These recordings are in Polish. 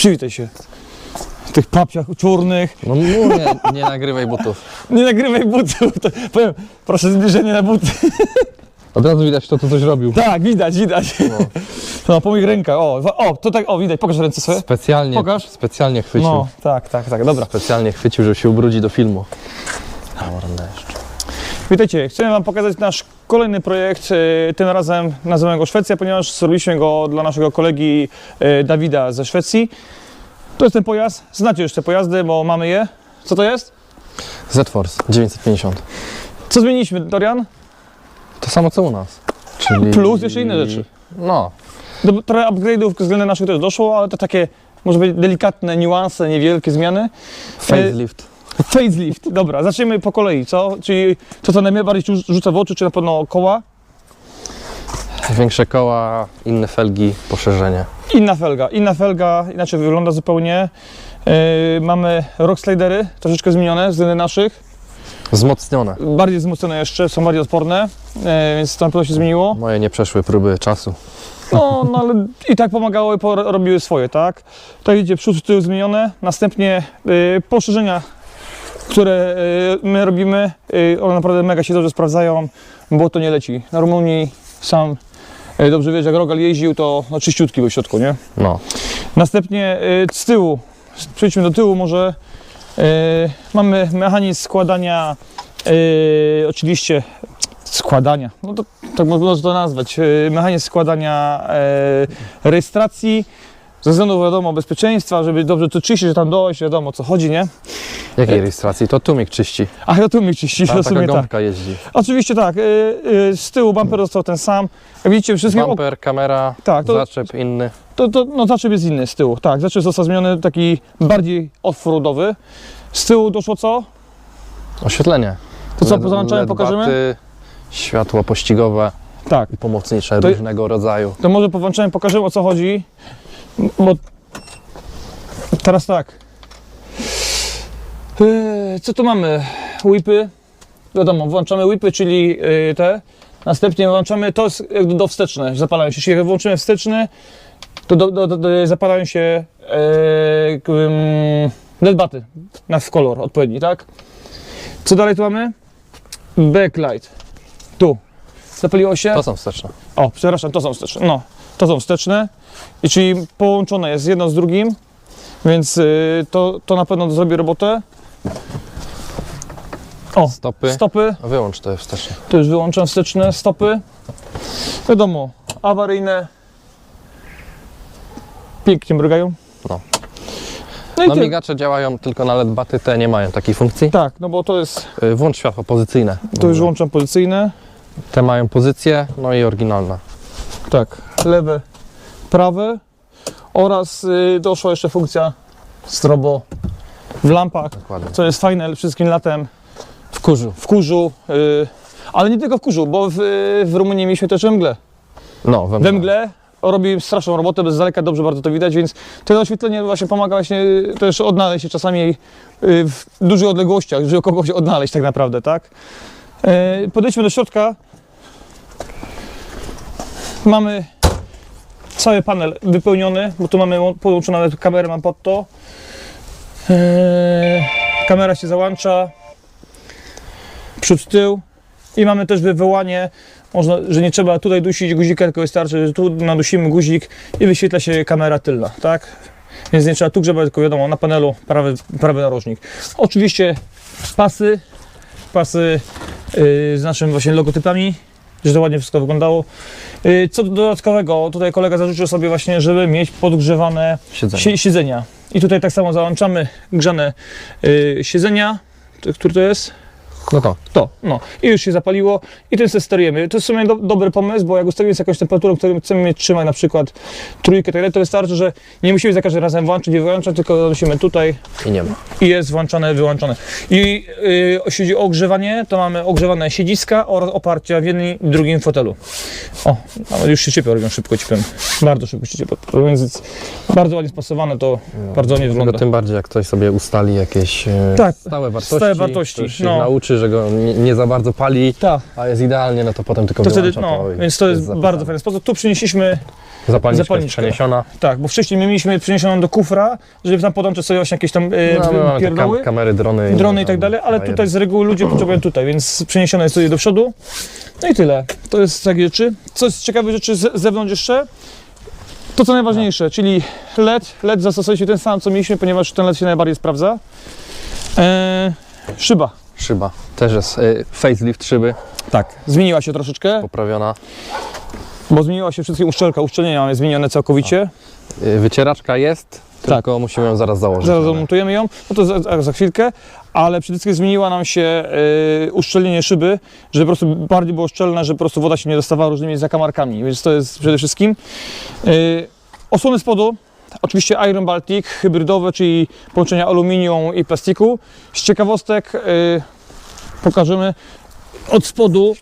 Przywitaj się. W tych papciach czarnych. No mówię, nie nagrywaj butów. Nie nagrywaj butów. To, powiem, proszę zbliżenie na buty. Od razu widać, kto tu coś robił. Tak, widać, widać. No, po moich rękach. O, o, to tak, o, widać. Pokaż ręce sobie. Specjalnie, Pokaż. specjalnie chwycił. No, tak, tak, tak, dobra. Specjalnie chwycił, żeby się ubrudzi do filmu. Mordę jeszcze. Witajcie, chcę Wam pokazać nasz kolejny projekt, e, tym razem nazywamy go Szwecja, ponieważ zrobiliśmy go dla naszego kolegi e, Dawida ze Szwecji. To jest ten pojazd, znacie już te pojazdy, bo mamy je. Co to jest? Z-Force 950. Co zmieniliśmy, Dorian? To samo co u nas. Czyli... Plus jeszcze inne rzeczy. No, Do- Trochę upgrade'ów względem naszych też doszło, ale to takie, może być delikatne niuanse, niewielkie zmiany. facelift. Facelift, dobra, zacznijmy po kolei, co? Czyli to, co najbardziej rzuca w oczy, czy na pewno koła? Większe koła, inne felgi, poszerzenie. Inna felga, inna felga, inaczej wygląda zupełnie. Yy, mamy rock slidery, troszeczkę zmienione względem naszych. Wzmocnione. Bardziej wzmocnione jeszcze, są bardziej odporne, yy, więc to na pewno się zmieniło. Moje nie przeszły próby czasu. No, no ale i tak pomagały, po- robiły swoje, tak? Tutaj idzie przód, tył zmienione, następnie yy, poszerzenia, które yy, my robimy, yy, one naprawdę mega się dobrze sprawdzają, bo to nie leci. Na Rumunii sam yy, dobrze wiesz, jak Rogal jeździł, to no, czyściutki był w środku, nie? No, Następnie z tyłu, przejdźmy do tyłu może, mamy mechanizm składania, oczywiście składania, no to tak można to nazwać, mechanizm składania rejestracji, ze względu wiadomo bezpieczeństwa, żeby dobrze to czyścić, że tam dojść, wiadomo o co chodzi, nie? jakiej rejestracji? To Tumik czyści. A ja tu mi czyści, to w taka tak. gąbka jeździ. Oczywiście tak, y, y, z tyłu bumper został ten sam, jak widzicie wszystkie ok- Bumper, kamera, Tak, to- zaczep inny. To, to no, zaczep jest inny z tyłu. Tak, zaczep został zmieniony taki bardziej off-roadowy. Z tyłu doszło co? Oświetlenie. To co, LED pokażemy? baty, Światło pościgowe Tak. i pomocnicze To- różnego rodzaju. To może powłączamy, pokażemy o co chodzi. Bo teraz tak. Yy, Co tu mamy? Whipy. Wiadomo, włączamy whipy, czyli yy, te. Następnie włączamy, to jest jakby do wsteczne, zapalają się. Jeśli włączymy wsteczny, to do, do, do, zapalają się yy, k- ym, LED baty na w kolor odpowiedni, tak? Co dalej tu mamy? Backlight. Tu. Zapaliło się. To są wsteczne. O, przepraszam, to są wsteczne. No, to są wsteczne. I czyli połączone jest jedno z drugim, więc y, to, to na pewno zrobi robotę. O, Stopy. stopy. Wyłącz te wsteczne. Tu już wyłączam wsteczne stopy. Wiadomo, awaryjne. Pięknie mrugają. No. No No migacze działają tylko na LED baty, te nie mają takiej funkcji. Tak, no bo to jest, Y, Włącz światło pozycyjne. to już włączam pozycyjne. Te mają pozycję, no i oryginalna. Tak, lewe, prawe oraz y, doszła jeszcze funkcja strobo w lampach, Dokładnie. co jest fajne wszystkim latem W kurzu. w kurzu, y, ale nie tylko w kurzu, bo w, w Rumunii mieliśmy też we mgle. No, we We mgle robi straszną robotę, bez daleka dobrze bardzo to widać, więc to oświetlenie właśnie pomaga właśnie też odnaleźć się czasami y, w dużych odległościach, żeby kogoś odnaleźć tak naprawdę, tak? Podejdźmy do środka. Mamy cały panel wypełniony, bo tu mamy łą- połączoną nawet kamerę, mam pod to. Y, Kamera się załącza. Przód, tył. I mamy też wywołanie można, że nie trzeba tutaj dusić guzika, tylko wystarczy, że tu nadusimy guzik i wyświetla się kamera tylna, tak? Więc nie trzeba tu grzebać, tylko wiadomo, na panelu prawy, prawy narożnik. Oczywiście pasy, pasy yy, z naszymi właśnie logotypami, żeby to ładnie wszystko wyglądało. Yy, co dodatkowego, tutaj kolega zażyczył sobie właśnie, żeby mieć podgrzewane Siedzenie. sie, siedzenia. I tutaj tak samo załączamy grzane yy, siedzenia, to, który to jest? No to. To, no. I już się zapaliło i tym sobie sterujemy. To jest w sumie do, dobry pomysł, bo jak ustalimy sobie jakąś temperaturę, którą chcemy mieć trzymać na przykład trójkę, tak dalej, to wystarczy, że nie musimy za każdym razem włączyć i wyłączać, tylko zanosimy tutaj I nie ma. i jest włączone, wyłączone. I yy, jeśli chodzi o ogrzewanie, to mamy ogrzewane siedziska oraz oparcia w jednym i drugim fotelu. O, nawet już się ciepło robią, szybko ciepłem. Bardzo szybko się ciepło. Więc bardzo ładnie spasowane, to bardzo ładnie Dlatego wygląda. tym bardziej jak ktoś sobie ustali jakieś e, Tak, stałe wartości, stałe wartości, no. nauczy że go nie, nie za bardzo pali, Tak. a jest idealnie, no to potem tylko To wtedy, no, i więc to jest zapytane. bardzo fajny sposób. Tu przynieśliśmy, zapalniczkę. jest przeniesiona. tak, bo wcześniej my mieliśmy przeniesioną do kufra, żeby tam podłączyć sobie właśnie jakieś tam e, No, te pierdoły. kam kamery, drony. drony i tak dalej, ale tutaj z reguły ludzie potrzebują tutaj, więc przeniesione jest tutaj do przodu. No i tyle. To jest takie rzeczy. Co z ciekawych rzeczy z zewnątrz jeszcze? To co najważniejsze, czyli LED. LED zastosowaliśmy ten sam, co mieliśmy, ponieważ ten LED się najbardziej sprawdza. Eee, szyba. Szyba. Też jest y, facelift szyby Tak. Zmieniła się troszeczkę, poprawiona. bo zmieniła się wszystkie uszczelka. Uszczelnienia mamy zmienione całkowicie. Y, wycieraczka jest, tylko musimy ją zaraz założyć. Tak. Zaraz ale- zamontujemy ją, no to za, za- za chwilkę, ale przede wszystkim zmieniła nam się y, uszczelnienie szyby, żeby po prostu bardziej było szczelne, żeby po prostu woda się nie dostawała różnymi zakamarkami, więc to jest przede wszystkim. Y, osłony spodu, oczywiście Iron Baltic, hybrydowe, czyli połączenia aluminium i plastiku. Z ciekawostek y, pokażemy od spodu,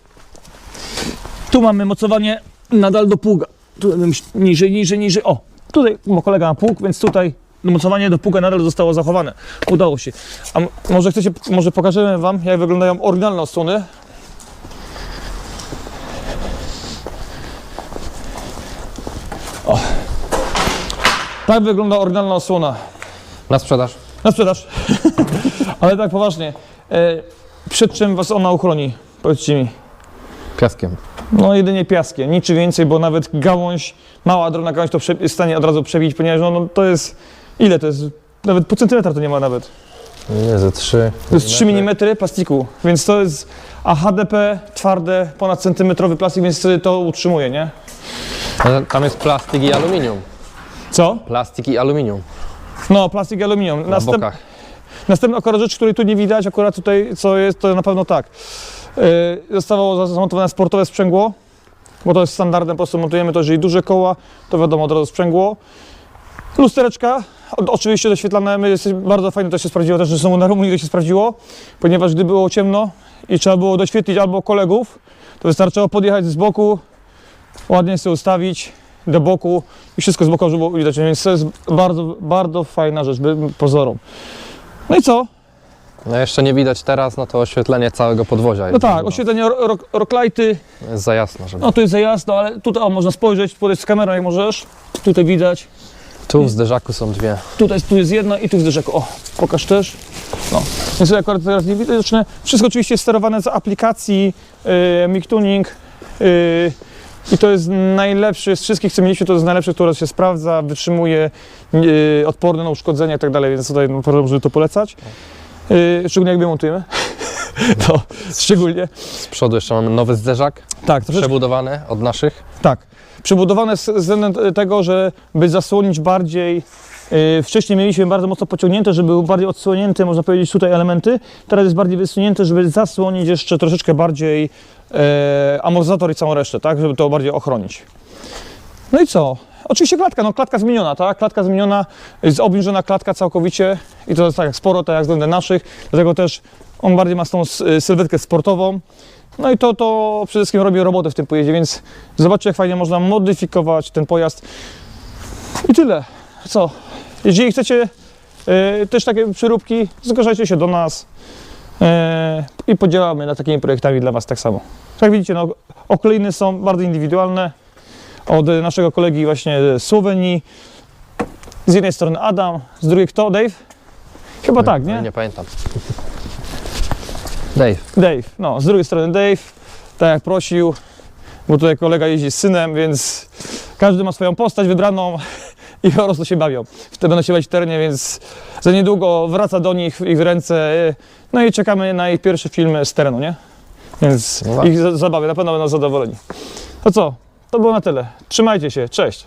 tu mamy mocowanie nadal do pługa, tu niżej, niżej, niżej, o, tutaj ma kolega ma pług, więc tutaj mocowanie do pługa nadal zostało zachowane. Udało się. A może chcecie, może pokażemy Wam, jak wyglądają oryginalne osłony. O. Tak wygląda oryginalna osłona. Na sprzedaż. Na sprzedaż. Ale tak poważnie. Przed czym Was ona uchroni? Powiedzcie mi. Piaskiem. No jedynie piaskiem, niczym więcej, bo nawet gałąź, mała, drobna gałąź to jest w stanie od razu przebić, ponieważ no, no, to jest, ile to jest? Nawet pół centymetra to nie ma nawet. Nie, ze 3. To jest 3 mm plastiku, więc to jest, a HDP twarde, ponad centymetrowy plastik, więc to utrzymuje, nie? Tam jest plastik i aluminium. Co? Plastik i aluminium No, plastik i aluminium. na bokach. Następna akurat rzecz, której tu nie widać, akurat tutaj co jest, to na pewno tak. Yy, zostało zamontowane sportowe sprzęgło, bo to jest standardem, po prostu montujemy to, jeżeli duże koła, to wiadomo od razu sprzęgło. Lustereczka, oczywiście doświetlane, bardzo fajnie to się sprawdziło, też są na Rumunii to się sprawdziło, ponieważ gdy było ciemno i trzeba było doświetlić albo kolegów, to wystarczyło podjechać z boku, ładnie sobie ustawić do boku i wszystko z boku było widać, więc to jest bardzo, bardzo fajna rzecz, by- pozorom. No i co? No jeszcze nie widać teraz, no to oświetlenie całego podwozia No tak, oświetlenie rock, rocklighty, Jest za jasno, żeby... no tu jest za jasno, ale tutaj o, można spojrzeć, podejść z kamerą jak możesz, tutaj widać, Tu w zderzaku są dwie. tutaj tu jest jedna i tu w zderzaku, o, pokaż też, no, więc akurat teraz nie widoczne, wszystko oczywiście jest sterowane z aplikacji yy, Mic Tuning yy, i to jest najlepszy z wszystkich, co mieliśmy, to jest najlepszy, który się sprawdza, wytrzymuje, yy, odporny na uszkodzenia i tak dalej, więc tutaj naprawdę można to polecać, yy, szczególnie jak my montujemy, to szczególnie, Z przodu jeszcze mamy nowy zderzak, tak, troszeczkę przebudowany od naszych. Tak. Przebudowane z ze względem tego, że by zasłonić bardziej. Yy, wcześniej mieliśmy bardzo mocno pociągnięte, żeby były bardziej odsłonięte, można powiedzieć, tutaj elementy. Teraz jest bardziej wysunięte, żeby zasłonić jeszcze troszeczkę bardziej e, amortyzator i całą resztę, tak? Żeby to bardziej ochronić. No i co? Oczywiście klatka, no klatka zmieniona, tak? Klatka zmieniona, jest obniżona klatka całkowicie i to jest tak jak sporo, tak jak względem naszych, dlatego też on bardziej ma tą s- sylwetkę sportową. No i to, to przede wszystkim robi robotę w tym pojeździe, więc zobaczcie jak fajnie można modyfikować ten pojazd. I tyle. Co? Jeżeli chcecie e, też takie przyróbki, zgłaszajcie się do nas e, i podziałamy nad takimi projektami dla Was tak samo. Jak widzicie, no, oklejny są bardzo indywidualne od e, naszego kolegi właśnie z Słowenii. Z jednej strony Adam, z drugiej kto? Dave? Chyba tak, nie? Nie pamiętam. Dave. Dave, no, z drugiej strony Dave, tak jak prosił, bo tutaj kolega jeździ z synem, więc każdy ma swoją postać wybraną i po prostu się bawią. Wtedy będą się bawić w terenie, więc za niedługo wraca do nich w ich ręce, y, no i czekamy na ich pierwsze filmy z terenu, nie? Więc No tak. ich za- zabawy, na pewno będą zadowoleni. To co? To było na tyle. Trzymajcie się, cześć!